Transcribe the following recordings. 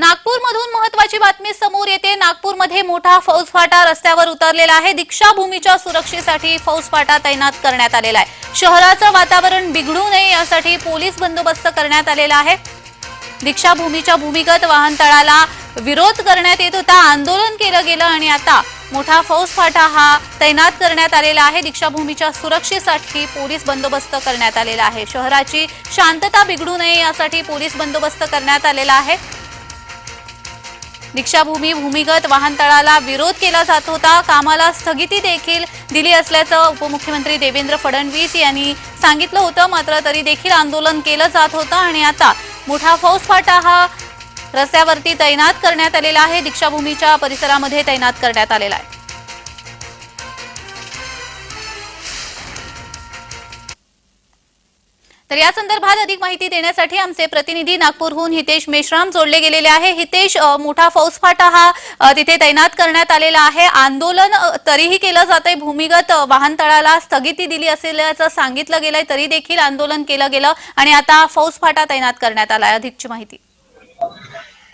नागपूरमधून महत्वाची बातमी समोर येते. नागपूरमध्ये मोठा फौजफाटा रस्त्यावर उतरलेला आहे. दीक्षाभूमीच्या सुरक्षेसाठी फौजफाटा तैनात करण्यात आलेला आहे. शहराचं वातावरण बिघडू नये यासाठी पोलीस बंदोबस्त करण्यात आलेला आहे. दीक्षाभूमीच्या भूमिगत वाहनतळाला विरोध करण्यात येत होता. आंदोलन केलं गेलं आणि आता मोठा फौजफाटा हा तैनात करण्यात आलेला आहे. दीक्षाभूमीच्या सुरक्षेसाठी पोलीस बंदोबस्त करण्यात आलेला आहे. शहराची शांतता बिघडू नये यासाठी पोलीस बंदोबस्त करण्यात आलेला आहे. दीक्षाभूमी भूमिगत वाहनतळाला विरोध केला जात होता. कामाला स्थगिती देखील दिली असल्याचं उपमुख्यमंत्री देवेंद्र फडणवीस यांनी सांगितलं होतं. मात्र तरी देखील आंदोलन केलं जात होतं आणि आता मोठा फौजफाटा हा रस्त्यावरती तैनात करण्यात आलेला आहे. दीक्षाभूमीच्या परिसरामध्ये तैनात करण्यात आलेला आहे. तर या संदर्भात अधिक माहिती देण्यासाठी आमचे प्रतिनिधी नागपूरहून हितेश मेश्राम जोडले गेलेले आहे. हितेश मोठा फौजफाटा हा तिथे तैनात करण्यात आलेला आहे. आंदोलन तरीही केलं जातंय. भूमिगत वाहनतळाला स्थगिती दिली असल्याचं सांगितलं गेलंय. तरी देखील आंदोलन केलं गेलं आणि आता फौजफाटा तैनात करण्यात आलाय. अधिकची माहिती.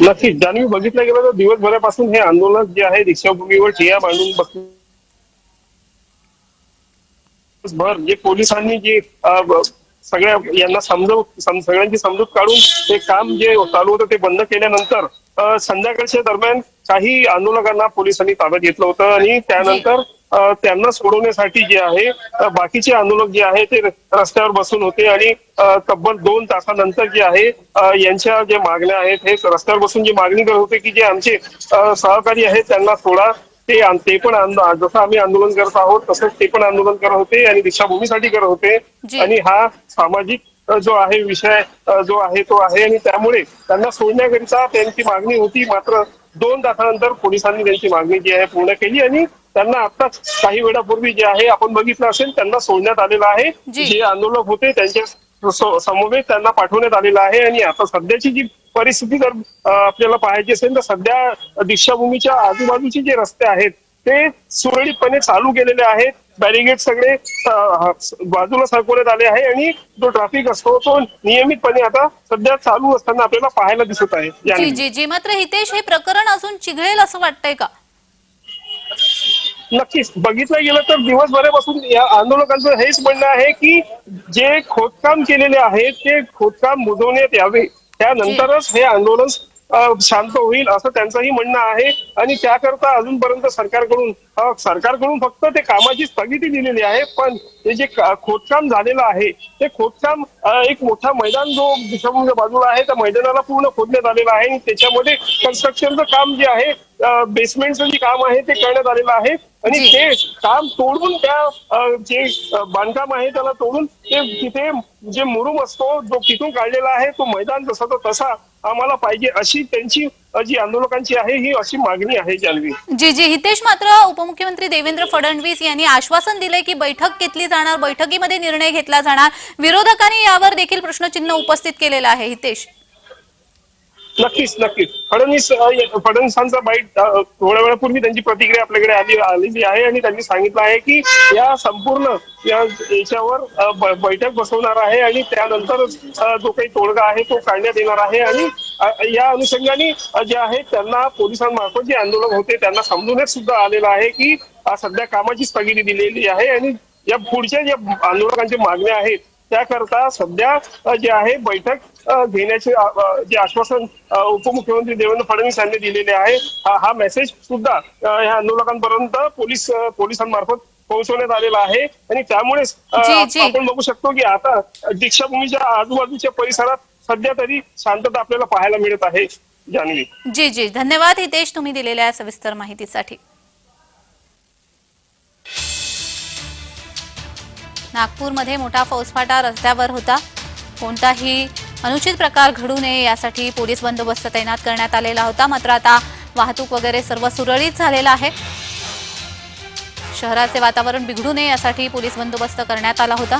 नक्कीच. ज्यांनी बघितलं गेलं तर दिवसभरापासून हे आंदोलन जे आहे दीक्षाभूमीवर ठिया मांडून बसले भर जे पोलिसांनी जे सगळ्या यांना समजव सगळ्यांची समजूत काढून ते काम जे चालू होतं ते बंद केल्यानंतर संध्याकाळच्या दरम्यान काही आंदोलकांना पोलिसांनी ताब्यात घेतलं होतं आणि त्यानंतर त्यांना सोडवण्यासाठी जे आहे बाकीचे आंदोलक जे आहे ते रस्त्यावर बसून होते आणि तब्बल दोन तासानंतर जे आहे यांच्या जे मागण्या आहेत हे रस्त्यावर बसून जी मागणी करत होते की जे आमचे सहकारी आहेत त्यांना सोडा ते ते पण जसं आम्ही आंदोलन करत आहोत तसंच ते पण आंदोलन करत होते आणि दीक्षाभूमीसाठी करत होते. आणि हा सामाजिक जो आहे विषय जो आहे तो आहे आणि त्यामुळे त्यांना सोडण्याकरिता त्यांची मागणी होती मात्र दोन तासानंतर पोलिसांनी त्यांची मागणी जी आहे पूर्ण केली आणि त्यांना आताच काही वेळापूर्वी जे आहे आपण बघितलं असेल त्यांना सोडण्यात आलेलं आहे जी. आंदोलक होते त्यांच्या समवेत त्यांना पाठवण्यात आलेलं आहे आणि आता सध्याची जी परिस्थिती जर आपल्याला पाहायची असेल तर सध्या दीक्षाभूमीच्या आजूबाजूचे जे रस्ते आहेत ते सुरळीतपणे चालू केलेले आहेत. बॅरिगेड सगळे बाजूला सरकवण्यात आले आहे आणि जो ट्रॅफिक असतो तो नियमितपणे आता सध्या चालू असताना आपल्याला पाहायला दिसत आहे. जी याने. जी जी. मात्र हितेश हे प्रकरण अजून चिघळेल असं वाटतंय का? नक्कीच. बघितलं गेलं तर दिवसभरापासून या आंदोलकांचं हेच म्हणणं आहे की जे खोदकाम केलेले आहे ते खोदकाम बुजवण्यात यावे. त्यानंतरच हे आंदोलन शांत होईल असं त्यांचंही म्हणणं आहे. आणि त्याकरता अजूनपर्यंत सरकारकडून सरकारकडून फक्त ते कामाची स्थगिती दिलेली आहे. पण ते जे खोदकाम झालेलं आहे ते खोदकाम एक मोठा मैदान जो दिशाभूमीच्या बाजूला आहे त्या मैदानाला पूर्ण खोदण्यात आलेलं आहे. आणि त्याच्यामध्ये कन्स्ट्रक्शनचं काम जे आहे बेसमेंटचं जे काम आहे ते करण्यात आलेलं आहे. आणि. ते काम तोडून त्या जे बांधकाम आहे त्याला तोडून ते तिथे जे मुरुम असतो जो तिथून काढलेला आहे तो मैदान जसा तो तसा आम्हाला पाहिजे अशी त्यांची जी आंदोलकांची आहे ही अशी मागणी आहे जालवी. जी जी हितेश मात्र उपमुख्यमंत्री देवेंद्र फडणवीस यांनी आश्वासन दिले की बैठक घेतली जाणार बैठकीमध्ये निर्णय घेतला जाणार. विरोधकांनी यावर देखील प्रश्नचिन्ह उपस्थित केलेलं आहे हितेश. नक्कीच नक्कीच. फडणवीस फडणवीसांचा बाईट थोड्या वेळापूर्वी त्यांची प्रतिक्रिया आपल्याकडे आली आलेली आहे आणि त्यांनी सांगितलं आहे की या संपूर्ण या याच्यावर बैठक बसवणार आहे आणि त्यानंतर जो काही तोडगा आहे तो काढण्यात येणार आहे आणि या अनुषंगाने जे आहे त्यांना पोलिसांमार्फत जे आंदोलन होते त्यांना समजूनच सुद्धा आलेलं आहे की सध्या कामाची स्थगिती दिलेली आहे आणि या पुढच्या ज्या आंदोलकांच्या मागण्या आहेत त्याकरता सध्या जे आहे बैठक घेण्याचे जे आश्वासन उपमुख्यमंत्री देवेंद्र फडणवीस यांनी दिलेले आहे हा हा मेसेज सुद्धा ह्या आंदोलकांपर्यंत पोलीस पोलिसांमार्फत पोहोचवण्यात आलेला आहे. आणि त्यामुळेच. आपण बघू शकतो की आता दीक्षाभूमीच्या आजूबाजूच्या परिसरात सध्या तरी शांतता आपल्याला पाहायला मिळत आहे जान्हवी जी जी. धन्यवाद हितेश. तुम्ही दिलेल्या सविस्तर माहितीसाठी. नागपूरमध्ये मोठा फौजफाटा रस्त्यावर होता. कोणताही अनुचित प्रकार घडू नये यासाठी पोलीस बंदोबस्त तैनात करण्यात आलेला होता. मात्र आता वाहतूक वगैरे सर्व सुरळीत झालेला आहे. शहराचे वातावरण बिघडू नये यासाठी पोलीस बंदोबस्त करण्यात आला होता.